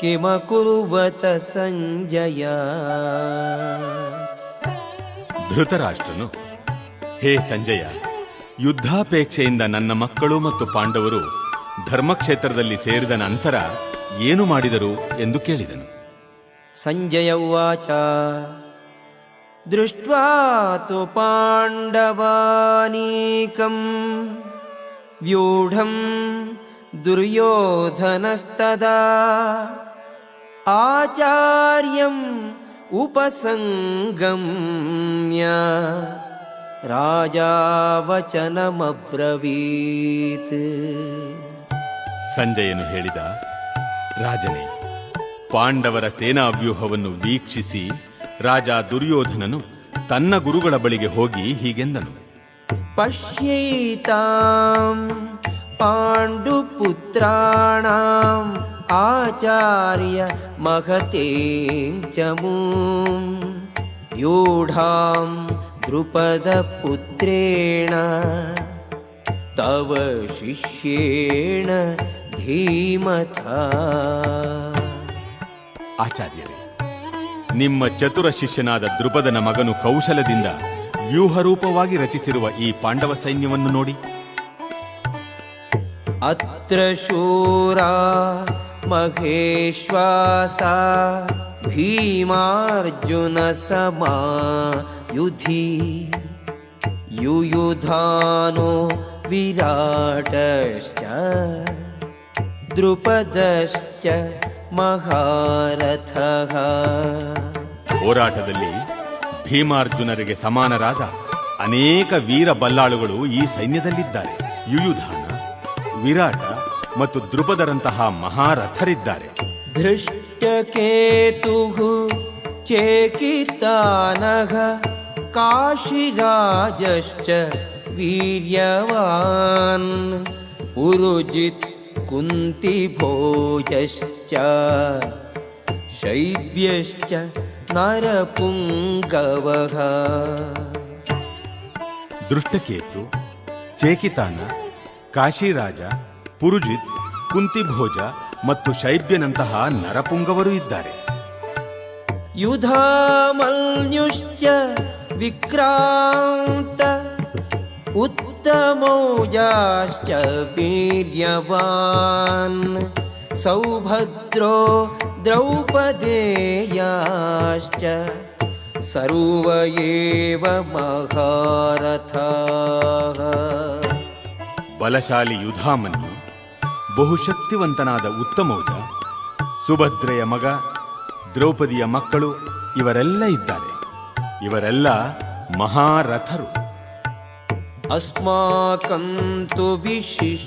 ಕಿಮಕುರುವತ ಸಂಜಯ. ಧೃತರಾಷ್ಟ್ರನು ಹೇ ಸಂಜಯ ಯುದ್ಧಾಪೇಕ್ಷೆಯಿಂದ ನನ್ನ ಮಕ್ಕಳು ಮತ್ತು ಪಾಂಡವರು ಧರ್ಮಕ್ಷೇತ್ರದಲ್ಲಿ ಸೇರಿದ ನಂತರ ಏನು ಮಾಡಿದರು ಎಂದು ಕೇಳಿದನು. ಸಂಜಯ ಉಚ ದೃಷ್ಟ್ವಾ ತು ಪಾಂಡವಾನೀಕಂ ವ್ಯೂಢಂ ದುರ್ಯೋಧನಸ್ತದಾ. आचार्यम् उपसङ्गम्य राजा वचनमब्रवीत् ಸಂಜಯನು ಹೇಳಿದ ರಾಜನೇ ಪಾಂಡವರ ಸೇನಾವ್ಯೂಹವನ್ನು ವೀಕ್ಷಿಸಿ ರಾಜ ದುರ್ಯೋಧನನು ತನ್ನ ಗುರುಗಳ ಬಳಿಗೆ ಹೋಗಿ ಹೀಗೆಂದನು पश्यैतां पाण्डुपुत्राणाम् आचार्य महतीं च मूं यूढां द्रुपदपुत्रेण तव शिष्येण धीमथा ಆಚಾರ್ಯರೇ ನಿಮ್ಮ ಚತುರ ಶಿಷ್ಯನಾದ ದೃಪದನ ಮಗನು ಕೌಶಲದಿಂದ ವ್ಯೂಹರೂಪವಾಗಿ ರಚಿಸಿರುವ ಈ ಪಾಂಡವ ಸೈನ್ಯವನ್ನು ನೋಡಿ अत्र शूरा महेश्वासा भीमार्जुनसमा युधि युयुधानो विराटश्च द्रुपदश्च महारथः ಹೋರಾಟದಲ್ಲಿ ಭೀಮಾರ್ಜುನರಿಗೆ ಸಮಾನರಾದ ಅನೇಕ ವೀರ ಬಲ್ಲಾಳುಗಳು ಈ ಸೈನ್ಯದಲ್ಲಿದ್ದಾರೆ ಯುಯುಧಾನ ವಿರಾಟ ಮತ್ತು ದೃಪದರಂತಹ ಮಹಾರಥರಿದ್ದಾರೆ. ದೃಷ್ಟಕೇತು ಚೇಕಿತಾನಹ ಕಾಶಿರಾಜಶ್ಚ ವೀರ್ಯವಾನ್ ಕುಂತಿ ಭೋಜಶ್ಚ ಶೈವ್ಯಶ್ಚ ನರಪುಂಗವಃ. ದೃಷ್ಟಕೇತು ಚೇಕಿತಾನ ಕಾಶಿರಾಜ ಪುರುಜಿತ್ ಕುಂತಿಭೋಜ ಮತ್ತು ಶೈಬ್ಯನಂತಹ ನರಪುಂಗವರು ಇದ್ದಾರೆ. ಯುಧಾಮಲ್ಯುಶ್ಚ ವಿಕ್ರಾಂತ ಉತ್ತಮೌಜಾಶ್ಚ ವೀರ್ಯವಾನ್ ಸೌಭದ್ರೋ ದ್ರೌಪದೇಯಾಶ್ಚ ಸರ್ವ ಮಹಾರಥ. ಬಲಶಾಲಿ ಯುಧಾಮನ್ಯು ಬಹುಶಕ್ತಿವಂತನಾದ ಉತ್ತಮೌಜ, ಸುಭದ್ರೆಯ ಮಗ, ದ್ರೌಪದಿಯ ಮಕ್ಕಳು ಇವರೆಲ್ಲ ಇದ್ದಾರೆ. ಇವರೆಲ್ಲ ಮಹಾರಥರು. ಅಸ್ಮಾಕಂತು ವಿಶಿಷ್ಟಾಯೇ,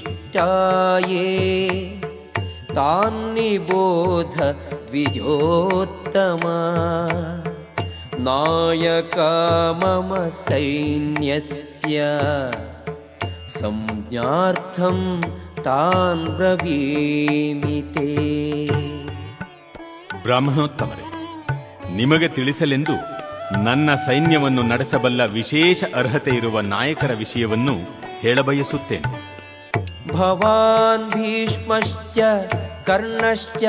ತಾನ್ನಿಬೋಧ ವಿಜೋತ್ತಮ, ನಾಯಕ ಮಮ ಸೈನ್ಯಸ್ಯ, ಸಂಜ್ಞಾರ್ಥಂ ತಾನ್ ಬ್ರವೀಮಿತೆ ಬ್ರಾಹ್ಮಣೋತ್ತಮರೇ ನಿಮಗೆ ತಿಳಿಸಲೆಂದು ನನ್ನ ಸೈನ್ಯವನ್ನು ನಡೆಸಬಲ್ಲ ವಿಶೇಷ ಅರ್ಹತೆ ಇರುವ ನಾಯಕರ ವಿಷಯವನ್ನು ಹೇಳಬಯಸುತ್ತೇನೆ. ಭವಾನ್ ಭೀಷ್ಮಶ್ಚ ಕರ್ಣಶ್ಚ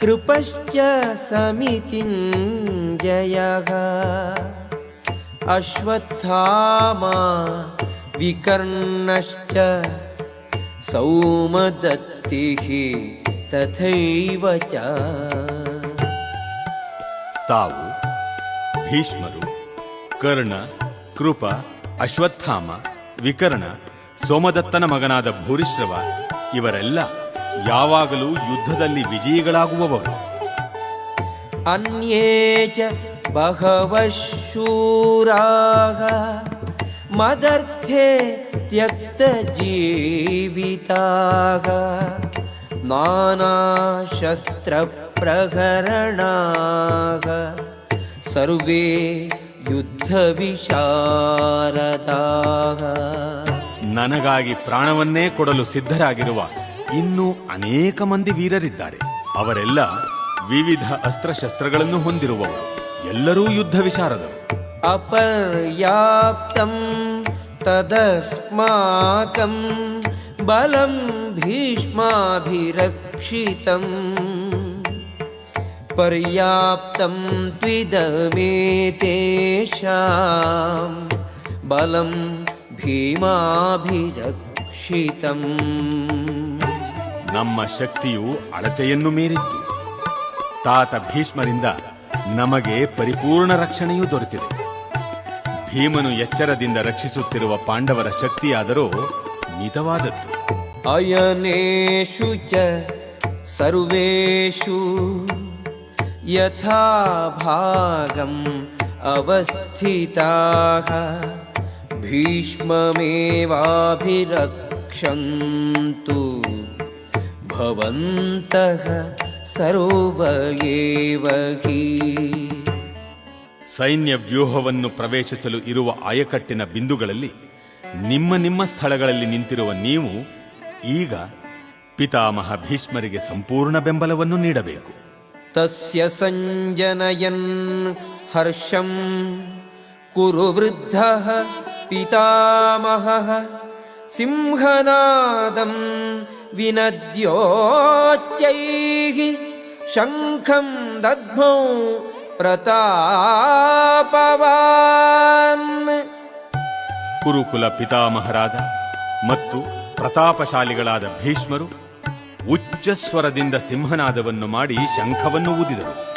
ಕೃಪಶ್ಚ ಸಮಿತಿಂಜಯ. ಅಶ್ವತ್ಥಾಮ विकर्णश्च सौमदत्तिः तथैव च ತಾವು ಭೀಷ್ಮರು ಕರ್ಣ ಕೃಪ ಅಶ್ವತ್ಥಾಮ ವಿಕರ್ಣ ಸೋಮದತ್ತನ ಮಗನಾದ ಭೂರಿಶ್ರವ ಇವರೆಲ್ಲ ಯಾವಾಗಲೂ ಯುದ್ಧದಲ್ಲಿ ವಿಜಯಿಗಳಾಗುವವರು अन्ये च बहवः शूराः मदर्थे त्यक्तजीविताः नानाशस्त्रप्रहरणाः सर्वे युद्धविशारदाः ನನಗಾಗಿ ಪ್ರಾಣವನ್ನೇ ಕೊಡಲು ಸಿದ್ಧರಾಗಿರುವ ಇನ್ನೂ ಅನೇಕ ಮಂದಿ ವೀರರಿದ್ದಾರೆ ಅವರೆಲ್ಲ ವಿವಿಧ ಅಸ್ತ್ರಶಸ್ತ್ರಗಳನ್ನು ಹೊಂದಿರುವವರು ಎಲ್ಲರೂ ಯುದ್ಧ ವಿಶಾರದರು अपर्याप्तं तदस्माकं बलं भीष्माभिरक्षितम् पर्याप्तं त्विदमेतेषां बलं भीमाभिरक्षितम् ನಮ್ಮ ಶಕ್ತಿಯು ಅಳತೆಯನ್ನು ಮೀರಿತ್ತು ತಾತ ಭೀಷ್ಮರಿಂದ ನಮಗೆ ಪರಿಪೂರ್ಣ ರಕ್ಷಣೆಯೂ ದೊರೆತಿದೆ ಭೀಮನು ಎಚ್ಚರದಿಂದ ರಕ್ಷಿಸುತ್ತಿರುವ ಪಾಂಡವರ ಶಕ್ತಿಯಾದರೂ ಮಿತವಾದದ್ದು. ಅಯನೇಶು ಚ ಸರ್ವೇಷು ಯಥಾ ಭಾಗಂ ಅವಸ್ಥಿತಾ ಭೀಷ್ಮಮೇವಾಭಿರಕ್ಷಂತು ಭವಂತಃ ಸರ್ವಯೇವ ಸೈನ್ಯ ವ್ಯೂಹವನ್ನು ಪ್ರವೇಶಿಸಲು ಇರುವ ಆಯಕಟ್ಟಿನ ಬಿಂದುಗಳಲ್ಲಿ ನಿಮ್ಮ ನಿಮ್ಮ ಸ್ಥಳಗಳಲ್ಲಿ ನಿಂತಿರುವ ನೀವು ಈಗ ಪಿತಾಮಹ ಭೀಷ್ಮರಿಗೆ ಸಂಪೂರ್ಣ ಬೆಂಬಲವನ್ನು ನೀಡಬೇಕು. ತಸ್ಯ ಸಂಜನಯನ್ ಹರ್ಷಂ ಕುರು ವೃದ್ಧ ಪಿತಾಮಹ ಸಿಂಹನಾದಂ ವಿನದ್ಯೋಚ್ಚೈ ಶಂಖಂ ದದ್ಮೌ ಪ್ರತಾಪವಾನ್. ಕುರುಕುಲ ಪಿತಾಮಹರಾದ ಮತ್ತು ಪ್ರತಾಪಶಾಲಿಗಳಾದ ಭೀಷ್ಮರು ಉಚ್ಚಸ್ವರದಿಂದ ಸಿಂಹನಾದವನ್ನು ಮಾಡಿ ಶಂಖವನ್ನು ಊದಿದರು.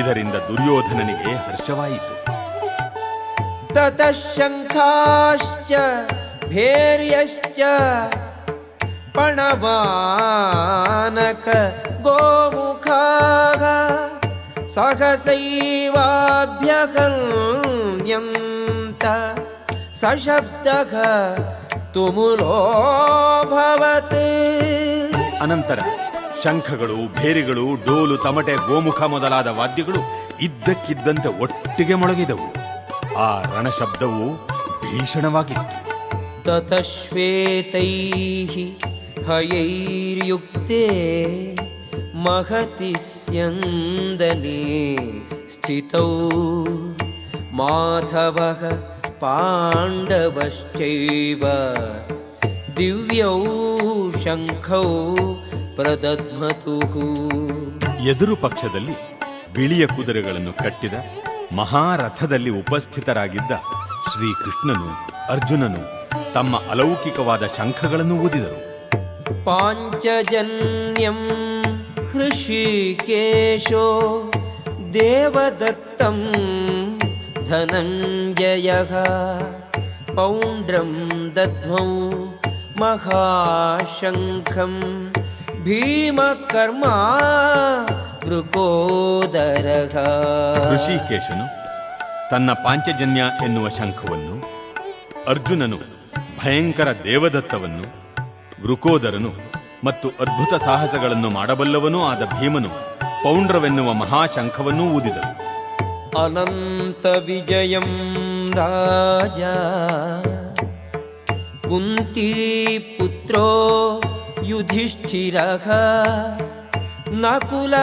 ಇದರಿಂದ ದುರ್ಯೋಧನನಿಗೆ ಹರ್ಷವಾಯಿತು. ತತಃಶಂಖಾಶ್ಚ ಭೇರ್ಯಶ್ಚ ಪಣವಾನಕ ಗೋಮುಖಾಗ. सहसैवाभ्यहन्यन्त सशब्दः तुमुलोऽभवत् ಅನಂತರ ಶಂಖಗಳು ಭೇರಿಗಳು ಡೋಲು ತಮಟೆ ಗೋಮುಖ ಮೊದಲಾದ ವಾದ್ಯಗಳು ಇದ್ದಕ್ಕಿದ್ದಂತೆ ಒಟ್ಟಿಗೆ ಮೊಳಗಿದವು ಆ ರಣಶಬ್ದವು ಭೀಷಣವಾಗಿತ್ತು ततः श्वेतैः हयैर्युक्ते महति स्यन्दने स्थितौ माधवः पाण्डवश्चैव दिव्यौ शङ्खौ प्रदध्मतुः ಎದುರು ಪಕ್ಷದಲ್ಲಿ ಬಿಳಿಯ ಕುದುರೆಗಳನ್ನು ಕಟ್ಟಿದ ಮಹಾರಥದಲ್ಲಿ ಉಪಸ್ಥಿತರಾಗಿದ್ದ ಶ್ರೀಕೃಷ್ಣನು ಅರ್ಜುನನು ತಮ್ಮ ಅಲೌಕಿಕವಾದ ಶಂಖಗಳನ್ನು ಊದಿದರು पाञ्चजन्यं हृषिकेशो देवदत्तं धनञ्जयः पौण्ड्रं दद्मौ महाशङ्खं भीमकर्मा वृकोदरः ಋಷಿಕೇಶನು ತನ್ನ ಪಾಂಚಜನ್ಯ ಎನ್ನುವ ಶಂಖವನ್ನು ಅರ್ಜುನನು ಭಯಂಕರ ದೇವದತ್ತವನ್ನು ವೃಕೋದರನು ಮತ್ತು ಅದ್ಭುತ ಸಾಹಸಗಳನ್ನು ಮಾಡಬಲ್ಲವನೂ ಆದ ಭೀಮನು ಪೌಂಡ್ರವೆನ್ನುವ ಮಹಾಶಂಖವನ್ನೂ ಊದಿದ ಅನಂತ ವಿಜಯಂ ರಾಜ, ಕುಂತಿ ಪುತ್ರೋ ಯುಧಿಷ್ಠಿರ, ನಕುಲ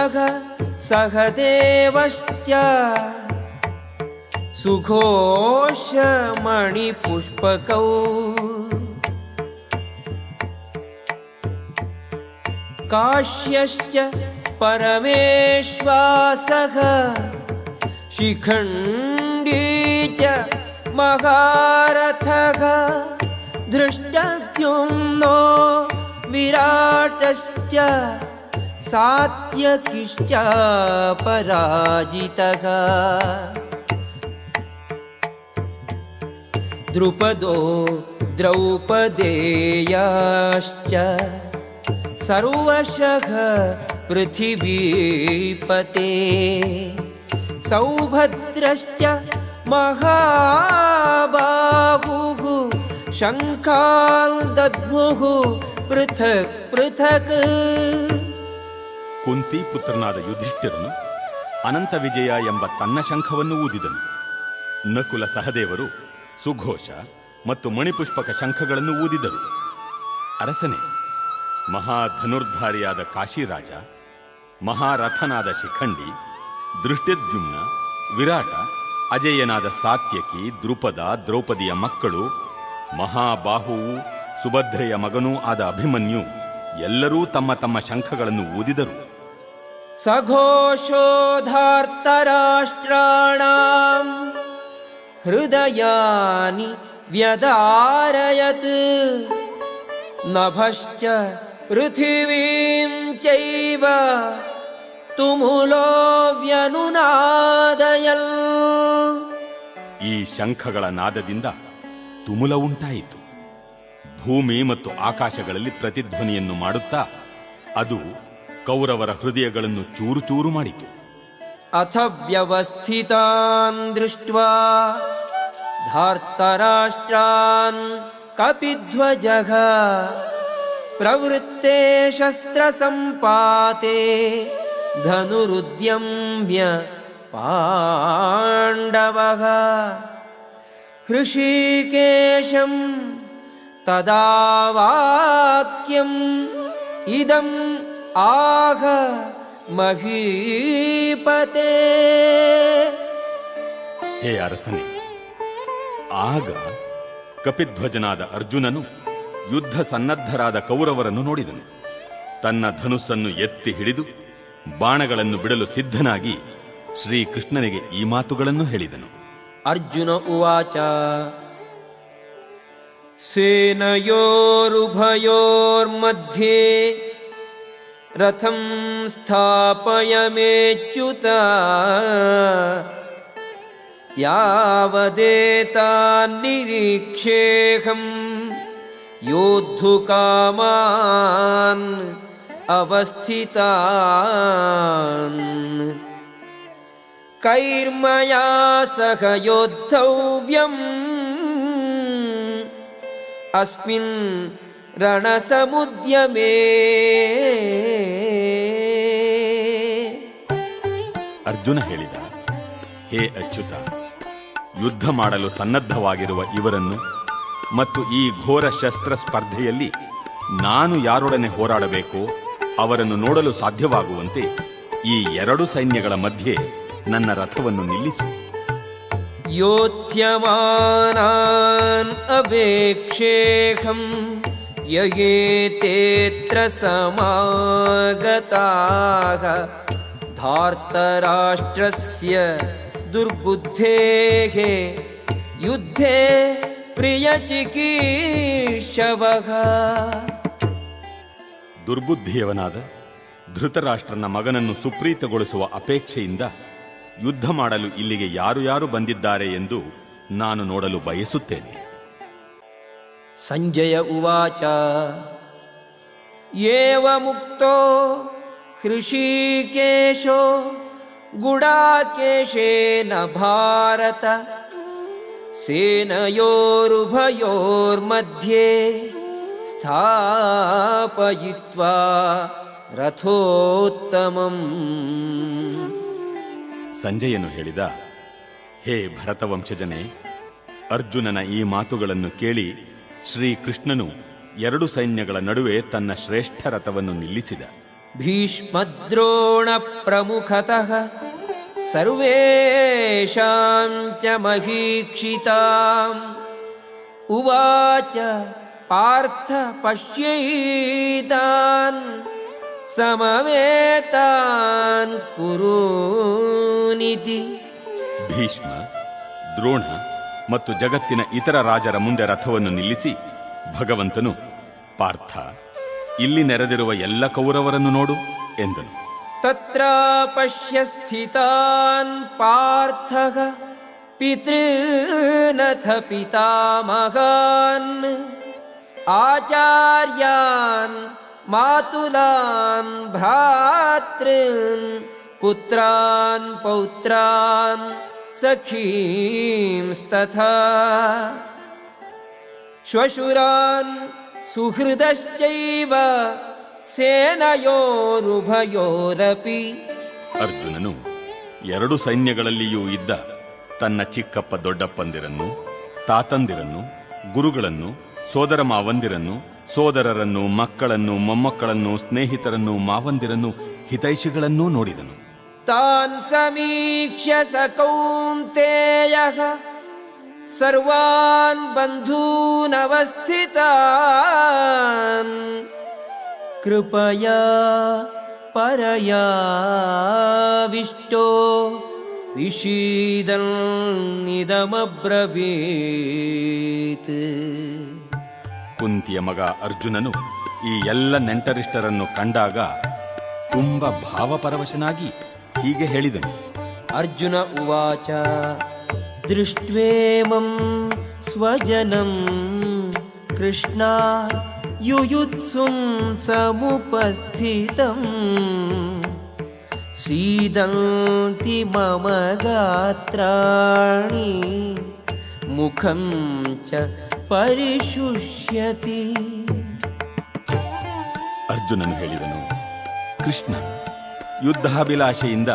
ಸಹದೇವಶ್ಚ, ಸುಘೋಷ ಮಣಿಪುಷ್ಪಕೌ काश्यश्च परमेश्वासः। शिखण्डी च महारथः। धृष्टद्युम्नो विराटश्च सात्यकिश्च पराजितः। द्रुपदो द्रौपदेयाश्च सर्वशः पृथिवीपते सौभद्रश्च महाबाहुः शङ्खान् दद्मुः पृथक् पृथक् ಕುಂತಿ ಪುತ್ರನಾದ ಯುಧಿಷ್ಠಿರನು ಅನಂತ ವಿಜಯ ಎಂಬ ತನ್ನ ಶಂಖವನ್ನು ಊದಿದನು ನಕುಲ ಸಹದೇವರು ಸುಘೋಷ ಮತ್ತು ಮಣಿಪುಷ್ಪಕ ಶಂಖಗಳನ್ನು ಊದಿದರು ಅರಸನೇ ಮಹಾಧನುರ್ಧಾರಿಯಾದ ಕಾಶಿರಾಜ, ಮಹಾರಥನಾದ ಶಿಖಂಡಿ, ದೃಷ್ಟದ್ಯುಮ್ನ, ವಿರಾಟ, ಅಜಯನಾದ ಸಾತ್ಯಕಿ, ದ್ರುಪದ, ದ್ರೌಪದಿಯ ಮಕ್ಕಳು, ಮಹಾಬಾಹುವು, ಸುಭದ್ರೆಯ ಮಗನೂ ಆದ ಅಭಿಮನ್ಯು ಎಲ್ಲರೂ ತಮ್ಮ ತಮ್ಮ ಶಂಖಗಳನ್ನು ಊದಿದರು. ಸಘೋಷೋಧಾರ್ತರಾಷ್ಟ್ರಾಣ ಹೃದಯಾನಿ ವ್ಯದಾರಯತ್ ನಭಶ್ಚ पृथिवीं चैव तुमुलो व्यनुनादयन् ಈ ಶಂಖಗಳ ನಾದದಿಂದ ತುಮುಲ ಉಂಟಾಯಿತು ಭೂಮಿ ಮತ್ತು ಆಕಾಶಗಳಲ್ಲಿ ಪ್ರತಿಧ್ವನಿಯನ್ನು ಮಾಡುತ್ತಾ ಅದು ಕೌರವರ ಹೃದಯಗಳನ್ನು ಚೂರು ಚೂರು ಮಾಡಿತು अथ व्यवस्थितान् दृष्ट्वा धार्तराष्ट्रान् कपिध्वजः प्रवृत्ते शस्त्रसम्पाते धनुरुद्यम्य पाण्डवः हृषीकेशं तदा वाक्यम् इदम् आह महीपते ಹೇ ಅರಸನೇ ಆಗ ಕಪಿಧ್ವಜನಾದ ಅರ್ಜುನನು ಯುದ್ಧ ಸನ್ನದ್ಧರಾದ ಕೌರವರನ್ನು ನೋಡಿದನು. ತನ್ನ ಧನುಸ್ಸನ್ನು ಎತ್ತಿ ಹಿಡಿದು ಬಾಣಗಳನ್ನು ಬಿಡಲು ಸಿದ್ಧನಾಗಿ ಶ್ರೀಕೃಷ್ಣನಿಗೆ ಈ ಮಾತುಗಳನ್ನು ಹೇಳಿದನು. ಅರ್ಜುನ ಉವಾಚ, ಸೇನಯೋರುಭಯೋರ್ಮಧ್ಯೆ ರಥಂ ಸ್ಥಾಪಯ ಮೇಚ್ಯುತ ಯಾವದೇತಾನ್ ನಿರೀಕ್ಷೇಹಂ योद्धुकामान् अवस्थितान् कैर्मया सह योद्धव्यम् अस्मिन् रणसमुद्यमे ಅರ್ಜುನ ಹೇಳಿದ ಹೇ ಅಚ್ಯುತ ಯುದ್ಧ ಮಾಡಲು ಸನ್ನದ್ಧವಾಗಿರುವ ಇವರನ್ನು ಮತ್ತು ಈ ಘೋರ ಶಸ್ತ್ರ ಸ್ಪರ್ಧೆಯಲ್ಲಿ ನಾನು ಯಾರೊಡನೆ ಹೋರಾಡಬೇಕು, ಅವರನ್ನು ನೋಡಲು ಸಾಧ್ಯವಾಗುವಂತೆ ಈ ಎರಡು ಸೈನ್ಯಗಳ ಮಧ್ಯೆ ನನ್ನ ರಥವನ್ನು ನಿಲ್ಲಿಸು. ಯೋತ್ಸ್ಯಮಾನಾನ್ ಅಪೇಕ್ಷೇಖಂ ಯಯೇತೇತ್ರ ಧಾರ್ತರಾಷ್ಟ್ರಸ್ಯ ದುರ್ಬುದ್ಧೇಃ ಯುದ್ಧೇ ಪ್ರಿಯ ಪ್ರಿಯಚಿಕೀಶವಃ ದುರ್ಬುದ್ಧಿಯವನಾದ ಧೃತರಾಷ್ಟ್ರನ ಮಗನನ್ನು ಸುಪ್ರೀತಗೊಳಿಸುವ ಅಪೇಕ್ಷೆಯಿಂದ ಯುದ್ಧ ಮಾಡಲು ಇಲ್ಲಿಗೆ ಯಾರು ಯಾರು ಬಂದಿದ್ದಾರೆ ಎಂದು ನಾನು ನೋಡಲು ಬಯಸುತ್ತೇನೆ. ಸಂಜಯ ಉವಾಚ ಏವ ಮುಕ್ತೋ ಹೃಷಿಕೇಶೋ ಗುಡಾಕೇಶೇನ ಭಾರತ. सेनयोरुभयोर्मध्ये स्थापयित्वा रथोत्तमम् ಸಂಜಯನು ಹೇಳಿದ ಹೇ ಭರತವಂಶಜನೇ ಅರ್ಜುನನ ಈ ಮಾತುಗಳನ್ನು ಕೇಳಿ ಶ್ರೀಕೃಷ್ಣನು ಎರಡು ಸೈನ್ಯಗಳ ನಡುವೆ ತನ್ನ ಶ್ರೇಷ್ಠ ರಥವನ್ನು ನಿಲ್ಲಿಸಿದ भीष्मद्रोणप्रमुखतः सर्वेषां च महीक्षिताम् उवाच पार्थ पश्यैतान् समवेतान् कुरूनिति ಭೀಷ್ಮ ದ್ರೋಣ ಮತ್ತು ಜಗತ್ತಿನ ಇತರ ರಾಜರ ಮುಂದೆ ರಥವನ್ನು ನಿಲ್ಲಿಸಿ ಭಗವಂತನು ಪಾರ್ಥ ಇಲ್ಲಿ ನೆರೆದಿರುವ ಎಲ್ಲ ಕೌರವರನ್ನು ನೋಡು ಎಂದನು तत्र पश्य स्थितान् पार्थः पितॄनथ पितामहान्। आचार्यान् मातुलान् भ्रातॄन् पुत्रान् पौत्रान् सखींस्तथा। श्वशुरान् सुहृदश्चैव ಸೇನಯೋರುಭಯೋರಪಿ. ಅರ್ಜುನನು ಎರಡು ಸೈನ್ಯಗಳಲ್ಲಿಯೂ ಇದ್ದ ತನ್ನ ಚಿಕ್ಕಪ್ಪ ದೊಡ್ಡಪ್ಪಂದಿರನ್ನು ತಾತಂದಿರನ್ನು ಗುರುಗಳನ್ನು ಸೋದರ ಮಾವಂದಿರನ್ನು ಸೋದರರನ್ನು ಮಕ್ಕಳನ್ನು ಮೊಮ್ಮಕ್ಕಳನ್ನು ಸ್ನೇಹಿತರನ್ನು ಮಾವಂದಿರನ್ನು ಹಿತೈಷಿಗಳನ್ನೂ ನೋಡಿದನು. ತಾನ್ ಸಮೀಕ್ಷ್ಯ ಸಕೌಂತೆಯ ಸರ್ವಾನ್ ಬಂಧೂನವಸ್ಥಿತಾನ್. कृपया परयाविष्टो विषीदन्निदमब्रवीत् ಕುಂತಿಯ ಮಗ ಅರ್ಜುನನು ಈ ಎಲ್ಲ ನೆಂಟರಿಷ್ಟರನ್ನು ಕಂಡಾಗ ತುಂಬ ಭಾವಪರವಶನಾಗಿ ಹೀಗೆ ಹೇಳಿದನು अर्जुन उवाच दृष्ट्वेमं स्वजनं कृष्णा युयुत्सुं समुपस्थितम् सीदन्ति मम गात्राणि मुखं च परिशुष्यति ಅರ್ಜುನನು ಹೇಳಿದನು ಕೃಷ್ಣ ಯುದ್ಧಾಭಿಲಾಷೆಯಿಂದ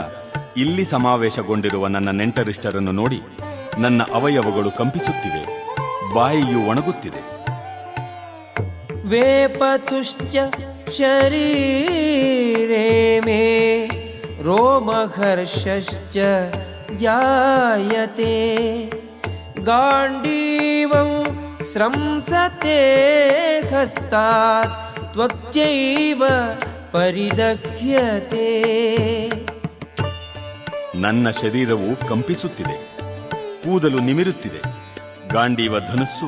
ಇಲ್ಲಿ ಸಮಾವೇಶಗೊಂಡಿರುವ ನನ್ನ ನೆಂಟರಿಷ್ಟರನ್ನು ನೋಡಿ ನನ್ನ ಅವಯವಗಳು ಕಂಪಿಸುತ್ತಿವೆ ಬಾಯಿಯು ಒಣಗುತ್ತಿದೆ वेपतुश्च शरीरे मे रोमहर्षश्च जायते गाण्डीवं स्रंसते हस्तात् त्वक्चैव परिदह्यते ನನ್ನ ಶರೀರವು ಕಂಪಿಸುತ್ತಿದೆ ಕೂದಲು ನಿಮಿರುತ್ತಿದೆ ಗಾಂಡೀವ ಧನುಸ್ಸು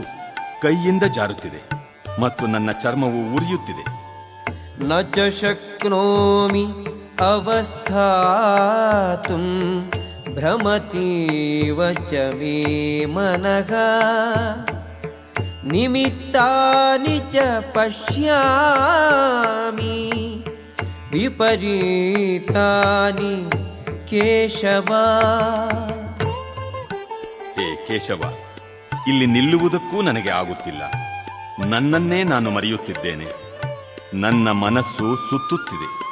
ಕೈಯಿಂದ ಜಾರುತ್ತಿದೆ ಮತ್ತು ನನ್ನ ಚರ್ಮವು ಉರಿಯುತ್ತಿದೆ. ನ ಚ ಶಕ್ನೋಮಿ ಅವಸ್ಥಾತು ಭ್ರಮತೀವ ಚ ಮೇ ಮನಃ. ನಿಮಿತ್ತಾನಿ ಚ ಪಶ್ಯಾಮಿ ವಿಪರೀತಾನಿ ಕೇಶವ. ಹೇ ಕೇಶವ ಇಲ್ಲಿ ನಿಲ್ಲುವುದಕ್ಕೂ ನನಗೆ ಆಗುತ್ತಿಲ್ಲ. ನನ್ನನ್ನೇ ನಾನು ಮರೆಯುತ್ತಿದ್ದೇನೆ. ನನ್ನ ಮನಸ್ಸು ಸುತ್ತುತ್ತಿದೆ.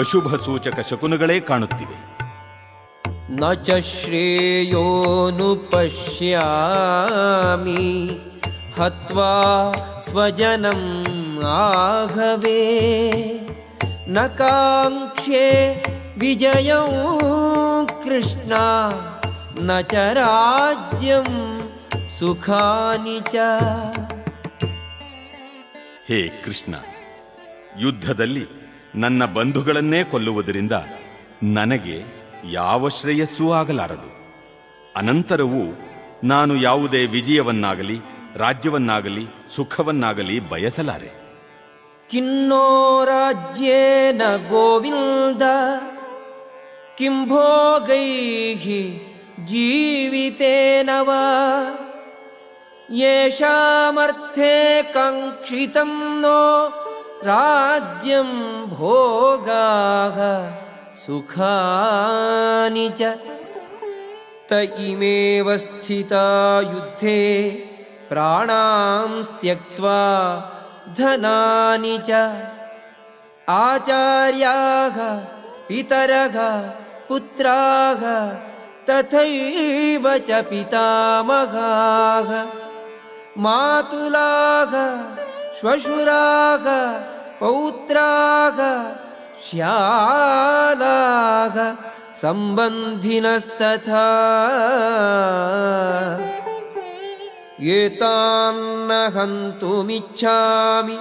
ಅಶುಭ ಸೂಚಕ ಶಕುನಗಳೇ ಕಾಣುತ್ತಿವೆ. ನಚ ಶ್ರೇಯೋನು ಪಶ್ಯಾಮಿ. ಹತ್ವಾ ಸ್ವಜನಂ ಆಘವೇ. ನ ಕಾಂಕ್ಷೆ ವಿಜಯ ಕೃಷ್ಣ. ನ ಚ ರಾಜ್ಯಂ ಸುಖಾನಿ ಚ. ಹೇ ಕೃಷ್ಣ, ಯುದ್ಧದಲ್ಲಿ ನನ್ನ ಬಂಧುಗಳನ್ನೇ ಕೊಲ್ಲುವುದರಿಂದ ನನಗೆ ಯಾವ ಶ್ರೇಯಸ್ಸೂ ಆಗಲಾರದು. ಅನಂತರವೂ ನಾನು ಯಾವುದೇ ವಿಜಯವನ್ನಾಗಲಿ, ರಾಜ್ಯವನ್ನಾಗಲಿ, ಸುಖವನ್ನಾಗಲಿ ಬಯಸಲಾರೆ. ಕಿನ್ನೋ ರಾಜ್ಯೇನ ಗೋವಿಂದ, ಕಿಂಭೋಗೈಹಿ ಜೀವಿತೇನವಾ? येषामर्थे काङ्क्षितं नो राज्यं भोगाः सुखानि च। त इमेव स्थिता युद्धे प्राणां त्यक्त्वा धनानि च। आचार्याः पितरः पुत्राः तथैव च पितामहाः मातुलाः श्वशुराः पौत्राः श्यालाः सम्बन्धिनस्तथा। एतान्न हन्तुमिच्छामि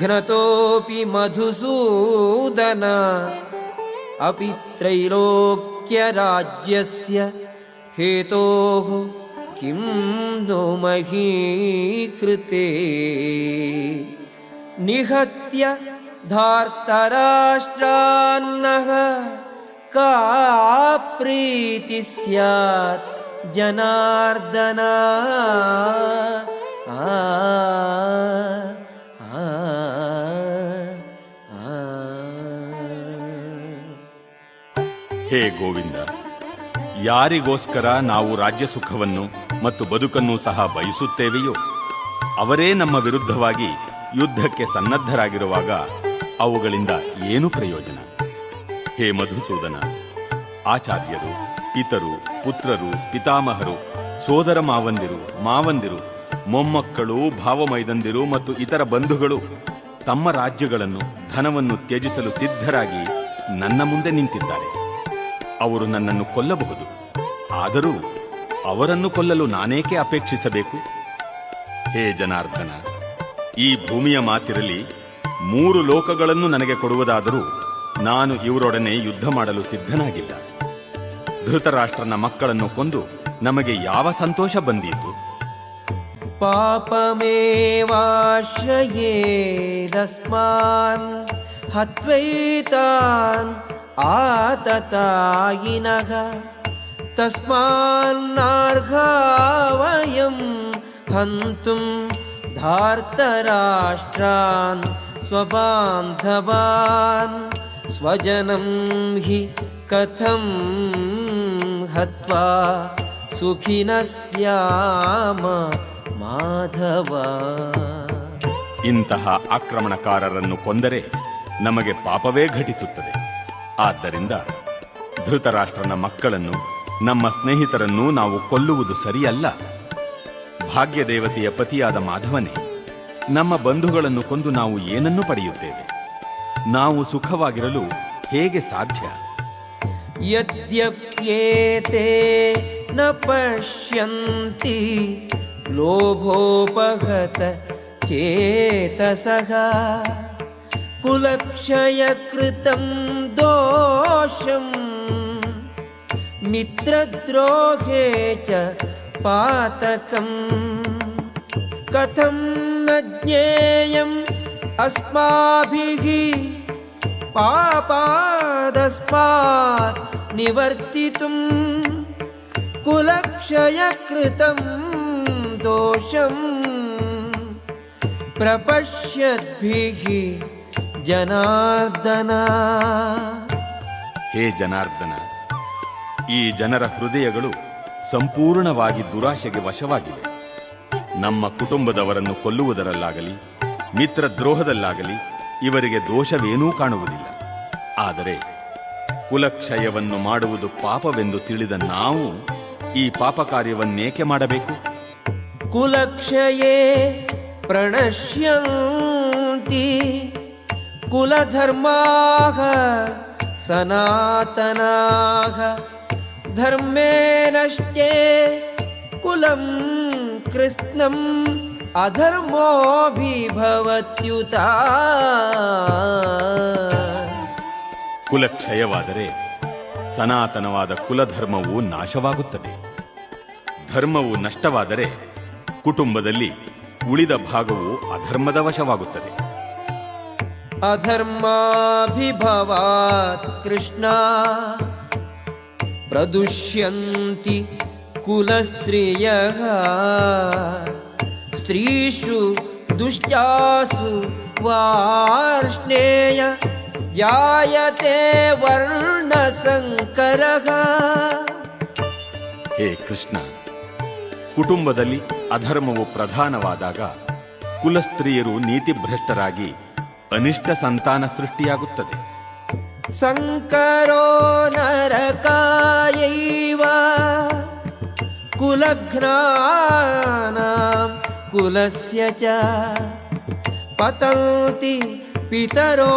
घ्नतोऽपि मधुसूदन। अपि त्रैलोक्यराज्यस्य हेतोः किं नो महीकृते। निहत्य धार्तराष्ट्रान्नः का प्रीति स्यात् जनार्दना। आ, हे गोविंद ಯಾರಿಗೋಸ್ಕರ ನಾವು ರಾಜ್ಯ ಸುಖವನ್ನು ಮತ್ತು ಬದುಕನ್ನು ಸಹ ಬಯಸುತ್ತೇವೆಯೋ? ಅವರೇ ನಮ್ಮ ವಿರುದ್ಧವಾಗಿ ಯುದ್ಧಕ್ಕೆ ಸನ್ನದ್ಧರಾಗಿರುವಾಗ ಅವುಗಳಿಂದ ಏನು ಪ್ರಯೋಜನ? ಹೇ ಮಧುಸೂದನ, ಆಚಾರ್ಯರು ಪಿತರು ಪುತ್ರರು, ಪಿತಾಮಹರು, ಸೋದರ ಮಾವಂದಿರು ಮಾವಂದಿರು, ಮೊಮ್ಮಕ್ಕಳು, ಭಾವಮೈದಂದಿರು ಮತ್ತು ಇತರ ಬಂಧುಗಳು, ತಮ್ಮ ರಾಜ್ಯಗಳನ್ನು ಧನವನ್ನು ತ್ಯಜಿಸಲು ಸಿದ್ಧರಾಗಿ ನನ್ನ ಮುಂದೆ ನಿಂತಿದ್ದಾರೆ. ಅವರು ನನ್ನನ್ನು ಕೊಲ್ಲಬಹುದು. ಆದರೂ ಅವರನ್ನು ಕೊಲ್ಲಲು ನಾನೇಕೆ ಅಪೇಕ್ಷಿಸಬೇಕು? ಹೇ ಜನಾರ್ದನ, ಈ ಭೂಮಿಯ ಮಾತಿರಲಿ, ಮೂರು ಲೋಕಗಳನ್ನು ನನಗೆ ಕೊಡುವುದಾದರೂ ನಾನು ಇವರೊಡನೆ ಯುದ್ಧ ಮಾಡಲು ಸಿದ್ಧನಾಗಿಲ್ಲ. ಧೃತರಾಷ್ಟ್ರನ ಮಕ್ಕಳನ್ನು ಕೊಂದು ನಮಗೆ ಯಾವ ಸಂತೋಷ ಬಂದೀತು? ಪಾಪಮೇವಾಶ್ರಯೇದಸ್ಮಾನ್ ಹತ್ವೈತಾನ್ आततायिनः तस्मान्नार्हा वयं हन्तुं धार्तराष्ट्रान् स्वबान्धवान् स्वजनं हि कथं हत्वा सुखिनः स्याम ಮಾಧವ ಇಂತಹ ಆಕ್ರಮಣಕಾರರನ್ನು ಕೊಂದರೆ ನಮಗೆ ಪಾಪವೇ ಘಟಿಸುತ್ತದೆ ಆದ್ದರಿಂದ ಧೃತರಾಷ್ಟ್ರನ ಮಕ್ಕಳನ್ನು, ನಮ್ಮ ಸ್ನೇಹಿತರನ್ನು ನಾವು ಕೊಲ್ಲುವುದು ಸರಿಯಲ್ಲ. ಭಾಗ್ಯದೇವತೆಯ ಪತಿಯಾದ ಮಾಧವನೇ, ನಮ್ಮ ಬಂಧುಗಳನ್ನು ಕೊಂದು ನಾವು ಏನನ್ನು ಪಡೆಯುತ್ತೇವೆ? ನಾವು ಸುಖವಾಗಿರಲು ಹೇಗೆ ಸಾಧ್ಯ? ಯದ್ಯಪ್ಯೇತೆ ನ ಪಶ್ಯಂತಿ, ಲೋಭೋಪಹತ ಚೇತಸಃ, ಕುಲಕ್ಷಯಕೃತಂ दोषम् मित्रद्रोहे च पातकम् कथं न ज्ञेयम् अस्माभिः। पापादस्मात् निवर्तितुं कुलक्षयकृतं दोषम् प्रपश्यद्भिः ಜನಾರ್ದನ. ಹೇ ಜನಾರ್ದನ ಈ ಜನರ ಹೃದಯಗಳು ಸಂಪೂರ್ಣವಾಗಿ ದುರಾಶೆಗೆ ವಶವಾಗಿವೆ. ನಮ್ಮ ಕುಟುಂಬದವರನ್ನು ಕೊಲ್ಲುವುದರಲ್ಲಾಗಲಿ ಮಿತ್ರದ್ರೋಹದಲ್ಲಾಗಲಿ ಇವರಿಗೆ ದೋಷವೇನೂ ಕಾಣುವುದಿಲ್ಲ. ಆದರೆ ಕುಲಕ್ಷಯವನ್ನು ಮಾಡುವುದು ಪಾಪವೆಂದು ತಿಳಿದ ನಾವು ಈ ಪಾಪ ಕಾರ್ಯವನ್ನೇಕೆ ಮಾಡಬೇಕು? ಕುಲಕ್ಷಯೇ ಪ್ರಣಶ್ಯಂತಿ. ಸನಾತನಾಃ ಧರ್ಮೇ ನಷ್ಟೇ ಕುಲಂ ಕೃಷ್ಣಂ ಅಧರ್ಮೋಭಿಭವತ್ಯುತ. ಕುಲಕ್ಷಯವಾದರೆ ಸನಾತನವಾದ ಕುಲಧರ್ಮವು ನಾಶವಾಗುತ್ತದೆ. ಧರ್ಮವು ನಷ್ಟವಾದರೆ ಕುಟುಂಬದಲ್ಲಿ ಉಳಿದ ಭಾಗವು ಅಧರ್ಮದ ವಶವಾಗುತ್ತದೆ. ಅಧರ್ಮಾಭಿಭವಾತ್ ಕೃಷ್ಣ प्रदुष्यन्ति कुलस्त्रियः। ಸ್ತ್ರೀಷು ದುಷ್ಟಾಸು ವಾರ್ಷ್ಣೇಯ ಜಾಯತೆ ವರ್ಣಸಂಕರಃ ಹೇ ಕೃಷ್ಣ, ಕುಟುಂಬದಲ್ಲಿ ಅಧರ್ಮವು ಪ್ರಧಾನವಾದಾಗ ಕುಲಸ್ತ್ರೀಯರು ನೀತಿಭ್ರಷ್ಟರಾಗಿ ಅನಿಷ್ಟ ಸಂತಾನ ಸೃಷ್ಟಿಯಾಗುತ್ತದೆ. ಸಂಕರೋ ನರಕಾಯೈವ ಕುಲಘ್ನ ಕುಲಸ್ಯ ಚ ಪತಂತಿ ಪಿತರೋ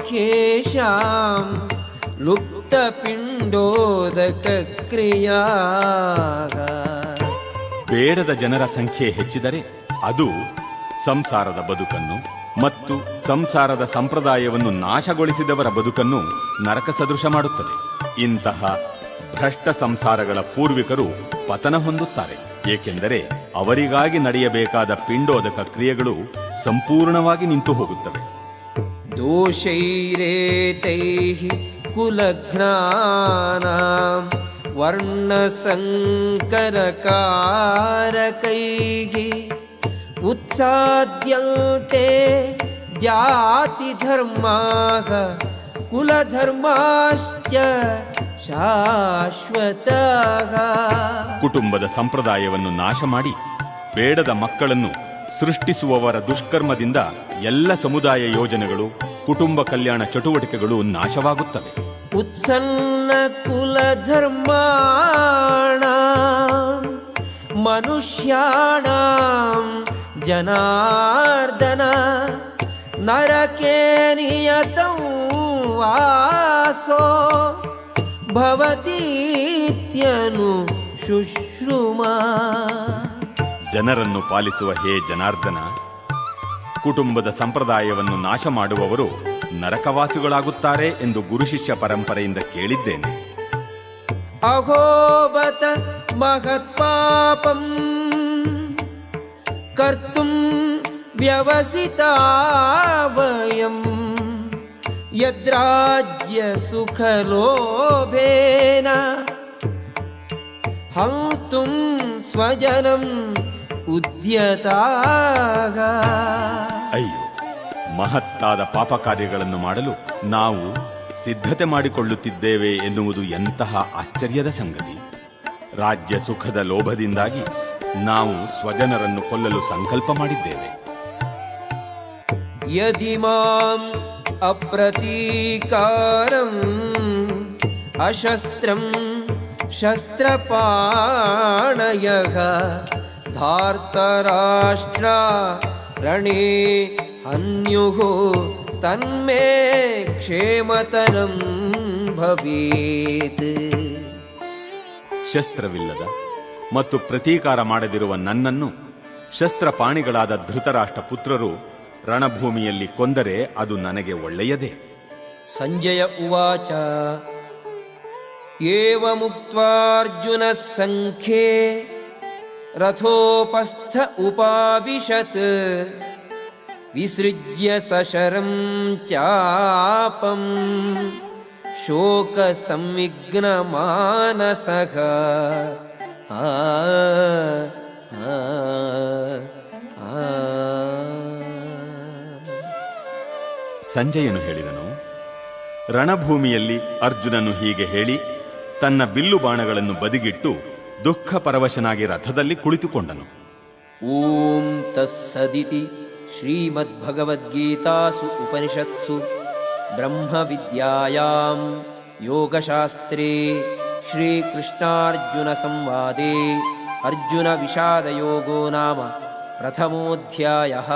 ಖ್ಯೇಷಾಂ ಲುಪ್ತಪಿಂಡೋದಕ ಕ್ರಿಯಾಗ ಬೇಡದ ಜನರ ಸಂಖ್ಯೆ ಹೆಚ್ಚಿದರೆ ಅದು ಸಂಸಾರದ ಬದುಕನ್ನು ಮತ್ತು ಸಂಸಾರದ ಸಂಪ್ರದಾಯವನ್ನು ನಾಶಗೊಳಿಸಿದವರ ಬದುಕನ್ನು ನರಕ ಸದೃಶ ಮಾಡುತ್ತದೆ. ಇಂತಹ ಭ್ರಷ್ಟ ಸಂಸಾರಗಳ ಪೂರ್ವಿಕರು ಪತನ ಹೊಂದುತ್ತಾರೆ. ಏಕೆಂದರೆ ಅವರಿಗಾಗಿ ನಡೆಯಬೇಕಾದ ಪಿಂಡೋದಕ ಕ್ರಿಯೆಗಳು ಸಂಪೂರ್ಣವಾಗಿ ನಿಂತು ಹೋಗುತ್ತವೆ. ವರ್ಣ ಕುಲಘ್ನಾನ ವರ್ಣಸಂಕರಕಾರಕೈಃ उत्साद्यन्ते जातिधर्माः कुलधर्माश्च शाश्वताः ಕುಟುಂಬದ ಸಂಪ್ರದಾಯವನ್ನು ನಾಶ ಮಾಡಿ ಬೇಡದ ಮಕ್ಕಳನ್ನು ಸೃಷ್ಟಿಸುವವರ ದುಷ್ಕರ್ಮದಿಂದ ಎಲ್ಲ ಸಮುದಾಯ ಯೋಜನೆಗಳು ಕುಟುಂಬ ಕಲ್ಯಾಣ ಚಟುವಟಿಕೆಗಳು ನಾಶವಾಗುತ್ತವೆ उत्सन्नाकुलधर्माणाम् कुलधर्माणां मनुष्याणां जनार्दन नरके नियतं वासो भवतीत्यनु शुश्रुमा ಜನರನ್ನು ಪಾಲಿಸುವ ಹೇ ಜನಾರ್ದನ ಕುಟುಂಬದ ಸಂಪ್ರದಾಯವನ್ನು ನಾಶ ಮಾಡುವವರು ನರಕವಾಸಿಗಳಾಗುತ್ತಾರೆ ಎಂದು ಗುರುಶಿಷ್ಯ ಪರಂಪರೆಯಿಂದ ಕೇಳಿದ್ದೇನೆ अहोबत महत्पापम् कर्तुं व्यवसिता वयम् यद्राज्यसुखलोभेन हन्तुं स्वजनम् उद्यताः ಅಯ್ಯೋ ಮಹತ್ತಾದ ಪಾಪ ಕಾರ್ಯಗಳನ್ನು ಮಾಡಲು ನಾವು ಸಿದ್ಧತೆ ಮಾಡಿಕೊಳ್ಳುತ್ತಿದ್ದೇವೆ ಎನ್ನುವುದು ಎಂತಹ ಆಶ್ಚರ್ಯದ ಸಂಗತಿ ರಾಜ್ಯ ಸುಖದ ಲೋಭದಿಂದಾಗಿ ನಾವು ಸ್ವಜನರನ್ನು ಕೊಲ್ಲಲು ಸಂಕಲ್ಪ ಮಾಡಿದ್ದೇವೆ. ಯದಿ ಮಾಂ ಅಪ್ರತೀಕಾರಂ ಅಶಸ್ತ್ರಂ ಶಸ್ತ್ರಪಾಣಯ ಧಾರ್ತರಾಷ್ಟ್ರ ರಣೇ ಅನ್ಯುಃ ತನ್ಮೇ ಕ್ಷೇಮತರಂ ಭವೇತ್. ಶಸ್ತ್ರವಿಲ್ಲದ ಮತ್ತು ಪ್ರತೀಕಾರ ಮಾಡದಿರುವ ನನ್ನನ್ನು ಶಸ್ತ್ರಪಾಣಿಗಳಾದ ಧೃತರಾಷ್ಟ್ರ ಪುತ್ರರು ರಣಭೂಮಿಯಲ್ಲಿ ಕೊಂದರೆ ಅದು ನನಗೆ ಒಳ್ಳೆಯದೇ. ಸಂಜಯ ಉವಾಚ. ಏವ ಸಂಖ್ಯೆ ರಥೋಪಸ್ಥ ಉಪಾವಿಶತ್. ವಿಸೃಜ್ಯ ಸಶರಂ ಚಾಪಂ. ಶೋಕ ಸಂವಿಘ್ನ ಮಾನಸಃ. ಆ ಸಂಜಯನು ಹೇಳಿದನು ರಣಭೂಮಿಯಲ್ಲಿ ಅರ್ಜುನನು ಹೀಗೆ ಹೇಳಿ ತನ್ನ ಬಿಲ್ಲು ಬಾಣಗಳನ್ನು ಬದಿಗಿಟ್ಟು ದುಃಖ ಪರವಶನಾಗಿ ರಥದಲ್ಲಿ ಕುಳಿತುಕೊಂಡನು. ಓಂ ತತ್ಸದಿತಿ ಶ್ರೀಮದ್ಭಗವದ್ಗೀತಾಸು ಉಪನಿಷತ್ಸು ಬ್ರಹ್ಮವಿದ್ಯಾಯಾಂ ಯೋಗಶಾಸ್ತ್ರೇ. श्रीकृष्णार्जुनसंवादे अर्जुनविषादयोगो नाम प्रथमोऽध्यायः